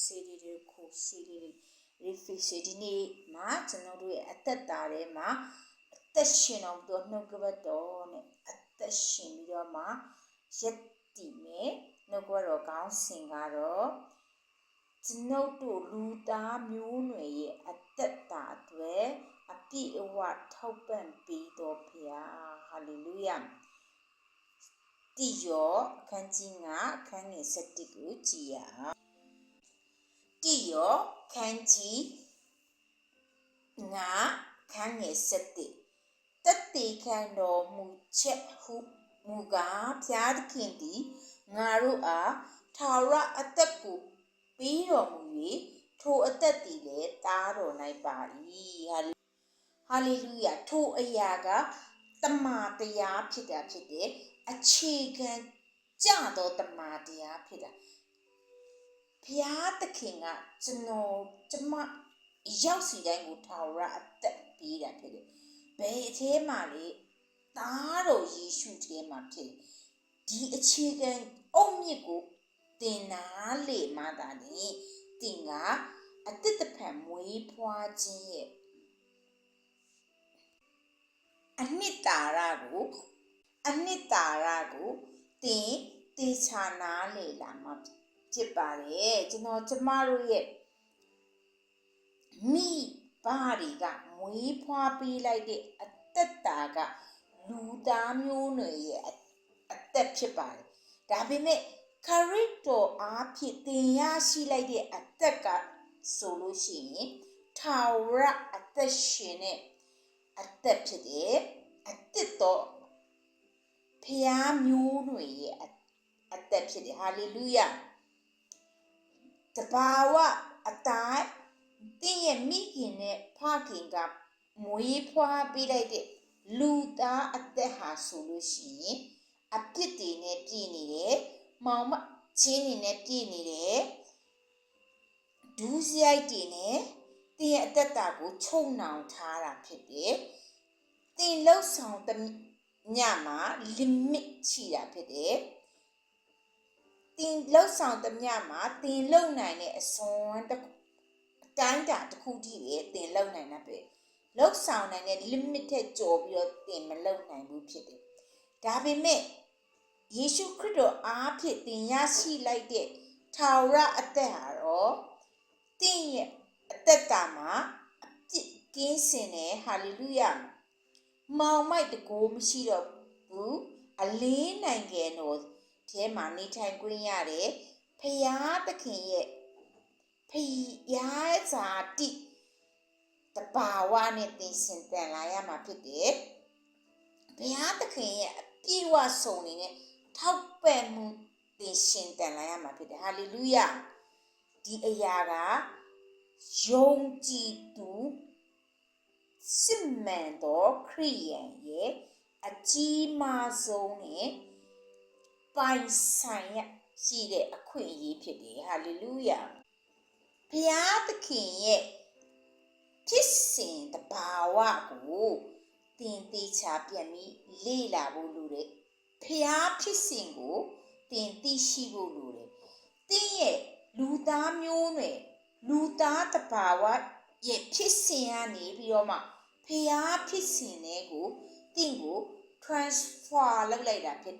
စီရီကိုစီရီ refresh ဒီနေ့မှာကျွန်တော်တို့ရဲ့အသက်တာထဲမှာအသက်ရှင်အောင်တော့နှုတ်ကပတ်တော်နဲ့အသက်ရှင်ပြီးတော့မှရက်တည်မယ်နှုတ်ကပတ်တော်ကောင်းစဉ်ကတော့ကျွန်ုပ်တို့လူသားမျိုးနွယ်ရဲ့အသက်တာအတွက်အပြည့်အဝထောက်ပံ့ပေးတော်ဖရာဟာလေလုယာတိယောအခန်းကြီး9အခန်းငယ်7ကိုကြည်ရအောင် တိယောခန်းကြီး9ခန်းငယ်7တက်တေခံတော်မူချက်ဟုမူကားဖျားသခင်သည်ငါတို့အားထာဝရအသက်ကိုပေးတော်မူ၍ထိုအသက်သည်လည်းတားတော်၌ပါ၏ဟာလေလုယာထိုအရာကတမာတရားဖြစ်တာဖြစ်တယ်အခြေခံကြသောတမာတရားဖြစ်တာ ဘုရားသခင်ကကျွန်တော်ကျမရောက်စီတိုင်းကိုထာဝရအသက်ပေးတာဖြစ်တယ်ဘယ်အသေးမှလေသားတော်ယေရှုထဲမှာဖြစ်ဒီအခြေခံအုတ်မြစ်ကိုတင်နာလေမှသာလေတင်ကအတိတ်တဖန်မွေးဖွားခြင်းရဲ့အနှစ်သာရကိုအနှစ်သာရကိုတင်တေချာနာလေလာမှာဖြစ် ပါတယ်ကျွန်တော်ကျမတို့ရဲ့မိဘတွေကမွေးဖွားပေးလိုက်တဲ့အသက်တာကလူသားမျိုးနွယ်ရဲ့အသက်ဖြစ်ပါတယ်ဒါပေမဲ့ခရစ်တော်အားဖြင့်သင်ရရှိလိုက်တဲ့အသက်ကဆိုလို့ရှိရင်ထာဝရအသက်ရှင်တဲ့အသက်ဖြစ်တယ်အသက်တော်ဖျားမျိုးနွယ်ရဲ့အသက်ဖြစ်တယ်ဟာလေလုယာ တဘာဝအတိုင်းတင်းရဲ့မိခင်နဲ့ဖခင်ကမွေးဖွားပေးလိုက်တဲ့လူသားအသက်ဟာဆိုလို့ရှိရင်အပြစ်တွေနဲ့ပြည့်နေတယ်မောင်မချင်းတွေနဲ့ပြည့်နေတယ်ဒူးစရိုက်တွေနဲ့တင်းရဲ့အသက်တာကိုခြုံနှောင်ထားတာဖြစ်တယ်တင်းလှုပ်ဆောင်တဲ့ညမှာ limit ရှိတာဖြစ်တယ် တင်လှုပ်ဆောင်တဲ့ညမှာတင်လုံနိုင်တဲ့အစွမ်းတစ်အတိုင်းတာတစ်ခုတည်းပဲတင်လုံနိုင်တာပဲလှုပ်ဆောင်နိုင်တဲ့ limit ထက်ကျော်ပြီးတော့တင်မလုံနိုင်ဘူးဖြစ်တယ်ဒါပေမဲ့ယေရှုခရစ်တော်အားဖြင့်တင်ရရှိလိုက်တဲ့ထာဝရအသက်ဟာတော့တင်ရဲ့အသက်တာမှာအပြစ်ကင်းစင်တယ်ဟာလေလုယာမောင်မိုက်တကိုးမရှိတော့ဘူးအလေးနိုင်ငံတော် ထဲမှာနေထိုင်ခွင့်ရတယ်ဖယားသခင်ရဲ့ဖယားဇာတိတဘာဝနဲ့သင်ရှင်တန်လာရမှာဖြစ်တယ်ဘုရားသခင်ရဲ့အပြည့်ဝဆုံးနေတဲ့ထောက်ပံ့မှုသင်ရှင်တန်လာရမှာဖြစ်တယ်ဟာလေလုယာဒီအရာကယုံကြည်သူစစ်မှန်သောခရိယန်ရဲ့အကြီးမားဆုံးနဲ့ ပိုင်ဆိုင်ရရှိတဲ့အခွင့်အရေးဖြစ်တယ်ဟာလေလုယာဘုရားသခင်ရဲ့ဖြစ်စဉ်တဘာဝကိုသင်သေးချာပြန်ပြီးလေ့လာဖို့လိုတယ်ဖျားဖြစ်စဉ်ကိုသင်သိရှိဖို့လိုတယ်သင်ရဲ့လူသားမျိုးနွယ်လူသားတဘာဝရဲ့ဖြစ်စဉ်ကနေပြီးတော့မှဖျားဖြစ်စဉ်တွေကိုသင်ကို transfer လုပ်လိုက်တာဖြစ်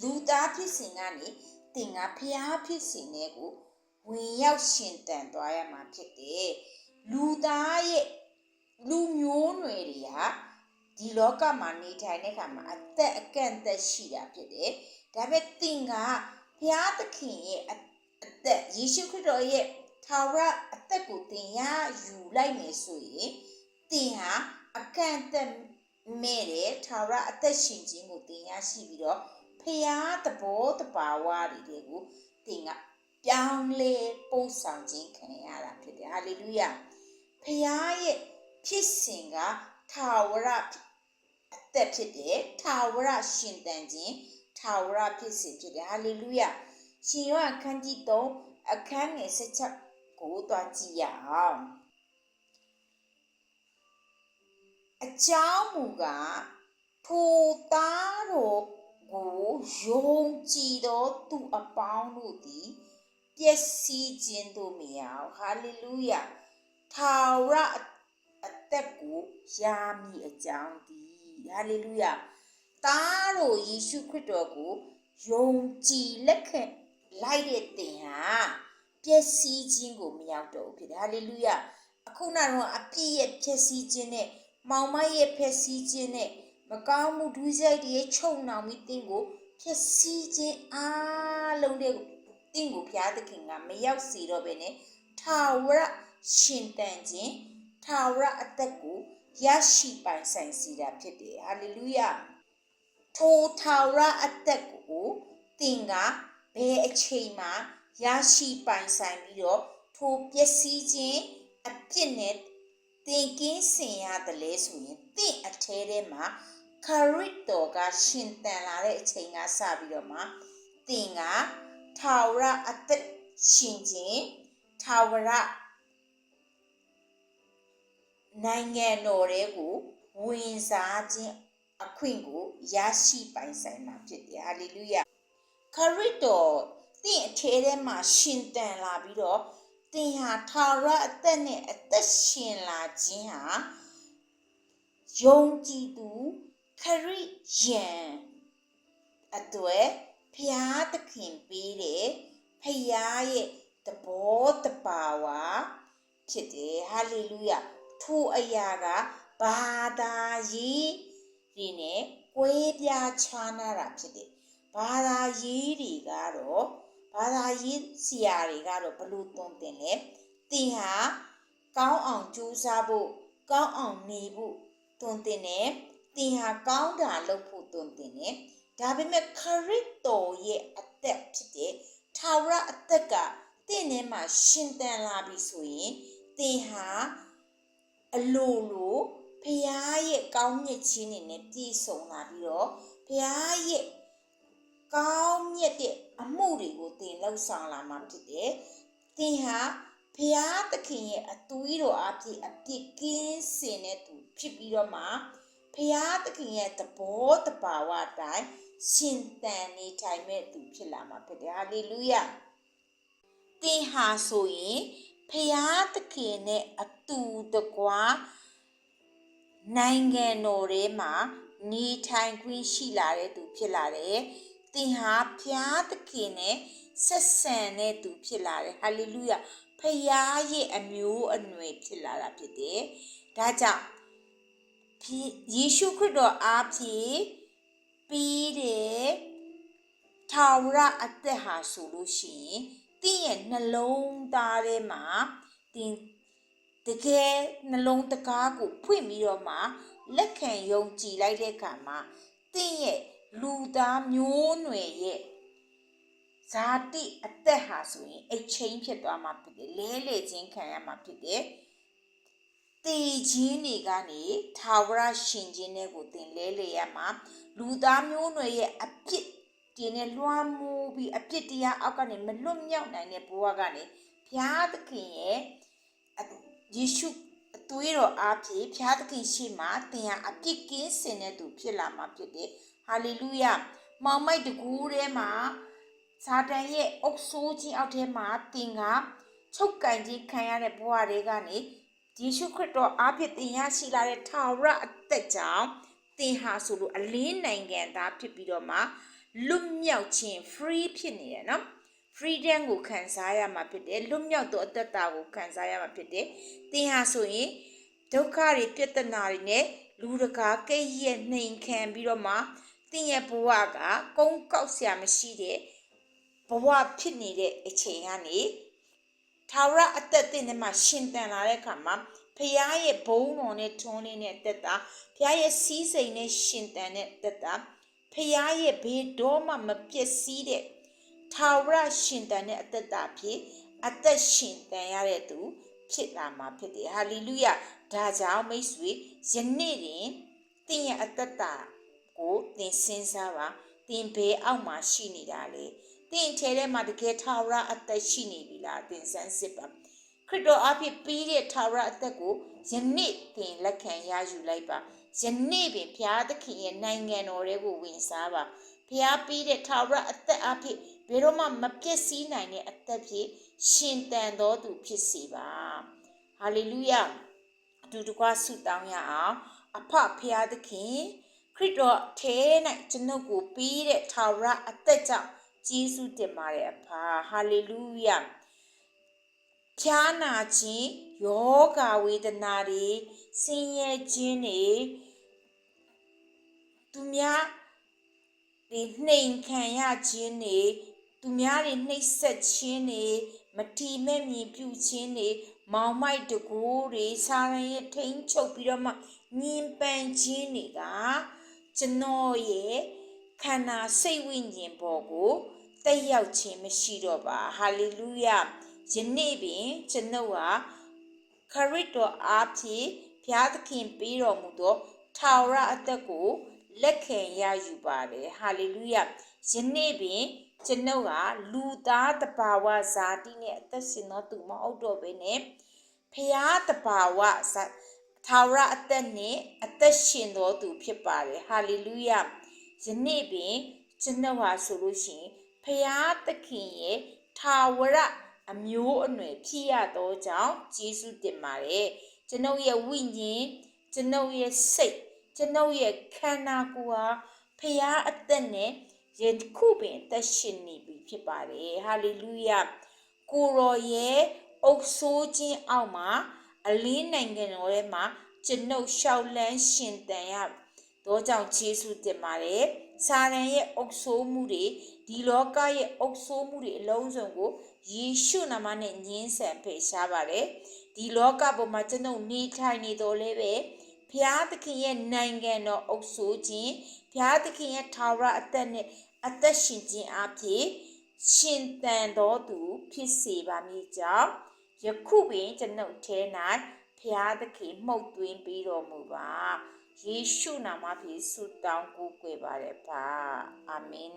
လူသားဖြစ်စဉ်ကနေသင်ကဖျားဖြစ်စဉ်တွေကိုဝင်ရောက်ရှင်တန်သွားရမှာဖြစ်တယ်လူသားရဲ့လူမျိုးနွယ်တွေဟာဒီလောကမှာနေထိုင်တဲ့အခါမှာအသက်အကန့်အသတ်ရှိတာဖြစ်တယ်။ဒါပေမဲ့သင်ကဘုရားသခင်ရဲ့အသက်ယေရှုခရစ်တော်ရဲ့ထာဝရအသက်ကိုသင်ရယူလိုက်မယ်ဆိုရင်သင်ဟာအကန့်အသတ်မဲ့တဲ့ထာဝရအသက်ရှင်ခြင်းကိုသင်ရရှိပြီးတော့ ဖရာသဘောတဘာဝတွေကိုသင်ကပြောင်းလဲပို့ဆောင်ခြင်းခံရတာဖြစ်တယ်ဟာလေလုယာဖရာရဲ့ဖြစ်စဉ်ကထာဝရအသက်ဖြစ်တယ်ထာဝရရှင်တန်ခြင်းထာဝရဖြစ်စဉ်ဖြစ်တယ်ဟာလေလုယာရှင်ယောအခန်းကြီး3အခန်းငယ်16ကိုသွားကြည့်ရအောင်အကြောင်းမူကားထိုသားတော် ကိုယုံကြည်သောသူအပေါင်းတို့သည်ပျက်စီးခြင်းတို့မရအောင်ဟာလေလုယာထာဝရအသက်ကိုရမည်အကြောင်းဒီဟာလေလုယာသားတော်ယေရှုခရစ်တော်ကိုယုံကြည်လက်ခံလိုက်တဲ့သင်ဟာပျက်စီးခြင်းကိုမရောက်တော့ဘူးဖြစ်တယ်ဟာလေလုယာအခုနောက်တော့အပြည့်ရဲ့ပျက်စီးခြင်းနဲ့မောင်မရဲ့ပျက်စီးခြင်းနဲ့ မကောင်းမှုဒုစရိုက်တွေချုံနှောင်ပြီးသင်ကိုပျက်စီးခြင်းအားလုံးတဲ့သင်ကိုဘုရားသခင်ကမရောက်စေတော့ဘဲနဲ့ထာဝရရှင်တန်ခြင်းထာဝရအသက်ကိုရရှိပိုင်ဆိုင်စေတာဖြစ်တယ်ဟာလေလုယာထိုထာဝရအသက်ကိုသင်ကဘယ်အချိန်မှာရရှိပိုင်ဆိုင်ပြီးတော့ထိုပျက်စီးခြင်းအပြစ်နဲ့ သင်ကင်းစင်ရတယ်လဲဆိုရင်သင်အထဲထဲမှာခရစ်တော်ကရှင်တန်လာတဲ့အချိန်ကစပြီးတော့မှသင်ကထာဝရအသက်ရှင်ခြင်းထာဝရနိုင်ငံတော်တွေကိုဝင်စားခြင်းအခွင့်ကိုရရှိပိုင်ဆိုင်မှာဖြစ်တယ်ဟာလေလုယာခရစ်တော်တင့်အထဲထဲမှာရှင်တန်လာပြီးတော့ တင်ဟာထာဝရအသက်နဲ့အသက်ရှင်လာခြင်းဟာယုံကြည်သူခရစ်ယာန်အတွေ့ဖျားသခင်ပေးတဲ့ဖျားရဲ့သဘောတဘာဝဖြစ်တယ်ဟာလေလုယာထိုအရာကဘာသာရေးဒီနဲ့ကွဲပြားခြားနာတာဖြစ်တယ်ဘာသာရေးတွေကတော့ ဘာသာရေးဆရာတွေကတော့ဘလို့သွန်သင်လဲတင်ဟာကောင်းအောင်ကြိုးစားဖို့ကောင်းအောင်နေဖို့သွန်သင်တယ်တင်ဟာကောင်းတာလုပ်ဖို့သွန်သင်တယ်ဒါပေမဲ့ခရစ်တော်ရဲ့အသက်ဖြစ်တဲ့ထာဝရအသက်ကတင့်ထဲမှာရှင်တန်လာပြီဆိုရင်သင်ဟာအလိုလိုဖះရဲ့ကောင်းမြတ်ခြင်းတွေနဲ့ပြည့်စုံလာပြီးတော့ဖះရဲ့ကောင်းမြတ်တဲ့ အမှုတွေကိုသင်လှုပ်ဆောင်လာမှာဖြစ်တယ်။သင်ဟာဖះသခင်ရဲ့အသွေးတော်အဖြစ်အပြစ်ကင်းစင်တဲ့သူဖြစ်ပြီးတော့မှဖះသခင်ရဲ့သဘောတဘာဝအတိုင်းရှင်သန်နေထိုင်မဲ့သူဖြစ်လာမှာဖြစ်တယ်။ဟာလေလုယာ။သင်ဟာဆိုရင်ဖះသခင်နဲ့အတူတကွာနိုင်ငံတော်ထဲမှာနေထိုင်ခွင့်ရှိလာတဲ့သူဖြစ်လာတယ်။ သင်ဟာဖျားသခင်နဲ့ဆက်ဆံတဲ့သူဖြစ်လာတယ်။ဟာလေလုယာ။ဖျားရဲ့အမျိုးအနွယ်ဖြစ်လာတာဖြစ်တယ်။ဒါကြောင့်ယေရှုခရစ်တော်အားဖြင့်ပြီးတဲ့ထာဝရအသက်ဟာဆိုလို့ရှိရင်သင်ရဲ့နှလုံးသားထဲမှာသင်တကယ်နှလုံးတကားကိုဖွင့်ပြီးတော့မှလက်ခံယုံကြည်လိုက်တဲ့အခါမှာသင်ရဲ့ လူသားမျိုးနွယ်ရဲ့ဇာတိအသက်ဟာဆိုရင်အချင်းဖြစ်သွားမှာဖြစ်တယ်လဲလေချင်းခံရမှာဖြစ်တယ်တေခြင်းတွေကနေထာဝရရှင်ခြင်းတွေကိုသင်လဲလေရမှာလူသားမျိုးနွယ်ရဲ့အပြစ်ဒီနဲ့လွှမ်းမိုးပြီးအပြစ်တရားအောက်ကနေမလွတ်မြောက်နိုင်တဲ့ဘဝကနေဘုရားသခင်ရဲ့ယေရှုအသွေးတော်အားဖြင့်ဘုရားသခင်ရှိမှသင်ဟာအပြစ်ကင်းစင်တဲ့သူဖြစ်လာမှာဖြစ်တယ် ဟာလေလုယမောင်မိုက်တကူထဲမှာစာတန်ရဲ့အုပ်ဆိုးခြင်းအောက်ထဲမှာသင်ကချုပ်ကန်ခြင်းခံရတဲ့ဘဝတွေကနေယေရှုခရစ်တော်အားဖြင့်သင်ရရှိလာတဲ့ထာဝရအသက်ကြောင့်သင်ဟာဆိုလို့အလင်းနိုင်ငံသားဖြစ်ပြီးတော့မှလွတ်မြောက်ခြင်း free ဖြစ်နေတယ်နော် freedom ကိုခံစားရမှာဖြစ်တယ်လွတ်မြောက်သောအသက်တာကိုခံစားရမှာဖြစ်တယ်သင်ဟာဆိုရင်ဒုက္ခတွေပြဿနာတွေနဲ့လူတကာကိတ်ရဲ့နှိမ်ခံပြီးတော့မှသ င်ရဲ့ဘဝကကုန်းကောက်ဆရာမရှိတဲ့ဘဝဖြစ်နေတဲ့အချိန်ကနေထာဝရအသက်သင်ထဲမှာရှင်တန်လာတဲ့အခါမှာဖခင်ရဲ့ဘုန်းတော်နဲ့ထွန်းလင်းတဲ့တက်တာဖခင်ရဲ့စီးစိမ်နဲ့ရှင်တန်တဲ့တက်တာဖခင်ရဲ့ဘေးတော့မှမပျက်စီးတဲ့ထာဝရရှင်တန်တဲ့အသက်တာဖြစ်အသက်ရှင်တန်ရတဲ့သူ ဖြစ်လာမှာဖြစ်တယ်ဟာလေလုယဒါကြောင့်မိတ်ဆွေယနေ့တင်သင်ရဲ့အသက်တာ ကိုသင်စဉ်းစားပါသင်ဘယ်အောက်မှာရှိနေတာလဲသင်ထဲထဲမှာတကယ်ထာဝရအသက်ရှိနေပြီလားသင်စမ်းစစ်ပါခရစ်တော်အဖြစ်ပြီးတဲ့ထာဝရအသက်ကိုယနေ့သင်လက်ခံရယူလိုက်ပါယနေ့ပင်ဘုရားသခင်ရဲ့နိုင်ငံတော်တွေကိုဝင်စားပါဘုရားပြီးတဲ့ထာဝရအသက်အဖြစ်ဘယ်တော့မှမပျက်စီးနိုင်တဲ့အသက်ဖြင့်ရှင်တန်တော်သူဖြစ်စေပါဟာလေလုယအတူတကွဆုတောင်းရအောင်အဖဖရာသခင် ခရစ်တော်ထဲ၌ကျွန်ုပ်ကိုပေးတဲ့ထာဝရအသက်ကြောင့်ကျေးဇူးတင်ပါတယ်အဖဟာလေလုယဖြားနာခြင်းယောဂဝေဒနာတွေဆင်းရဲခြင်းတွေသူများဒီနှိမ်ခံရခြင်းတွေသူများတွေနှိပ်စက်ခြင်းတွေမတီမဲ့မြင်ပြုခြင်းတွေမောင်မိုက်တကူတွေစာရန်ရဲ့ထိန်ချုပ်ပြီးတော့မှညင်ပန်းခြင်းတွေက ကျွန်တော်ရဲ့ခန္ဓာစိတ်ဝိညာဉ်ပေါ်ကိုတက်ရောက်ခြင်းမရှိတော့ပါဟာလေလုယယနေ့ပင်ကျွန်ုပ်ဟာခရစ်တော်အားဖြင့်ဘုရားသခင်ပေးတော်မူသောထာဝရအသက်ကိုလက်ခံရယူပါတယ်ဟာလေလုယယနေ့ပင်ကျွန်ုပ်ဟာလူသားတဘာဝဇာတိနဲ့အသက်ရှင်သောသူမဟုတ်တော့ဘဲနဲ့ဖျားတဘာဝဇာ ထာဝရအသက်နဲ့အသက်ရှင်သောသူဖြစ်ပါတယ်ဟာလေလုယယနေ့ပင်ကျွန်ုပ်ဟာဆိုလို့ရှိရင်ဖျားသခင်ရဲ့ထာဝရအမျိုးအနွယ်ဖြစ်ရသောကြောင့်ယေရှုတင်ပါတယ်ကျွန်ုပ်ရဲ့ဝိညာဉ်ကျွန်ုပ်ရဲ့စိတ်ကျွန်ုပ်ရဲ့ခန္ဓာကိုယ်ဟာဖျားအသက်နဲ့ယခုပင်အသက်ရှင်နေပြီဖြစ်ပါတယ်ဟာလေလုယကိုရောရဲ့အုပ်ဆိုးခြင်းအောက်မှာ အလင်းနိုင်ငံတော်ထဲမှာကျွန်ုပ်ရှောက်လန်းရှင်တန်ရတော့ကြောင့်ယေရှုတင်ပါတယ်စာရန်ရဲ့အုပ်ဆိုးမှုတွေဒီလောကရဲ့အုပ်ဆိုးမှုတွေအလုံးစုံကိုယေရှုနာမနဲ့ညှင်းဆန်ဖယ်ရှားပါတယ်ဒီလောကပေါ်မှာကျွန်ုပ်နေထိုင်နေတော်လဲပဲဘုရားသခင်ရဲ့နိုင်ငံတော်အုပ်ဆိုးခြင်းဘုရားသခင်ရဲ့ထာဝရအသက်နဲ့အသက်ရှင်ခြင်းအဖြစ်ရှင်တန်တော်သူဖြစ်စေပါမည်ကြောင့် ယခုပင်ကျွန်ုပ်ထဲ၌ဘုရားသခင်မှုတ်သွင်းပေးတော်မူပါယေရှုနာမဖြင့်ဆုတောင်းကိုးကွယ်ပါတယ်ပါအာမင်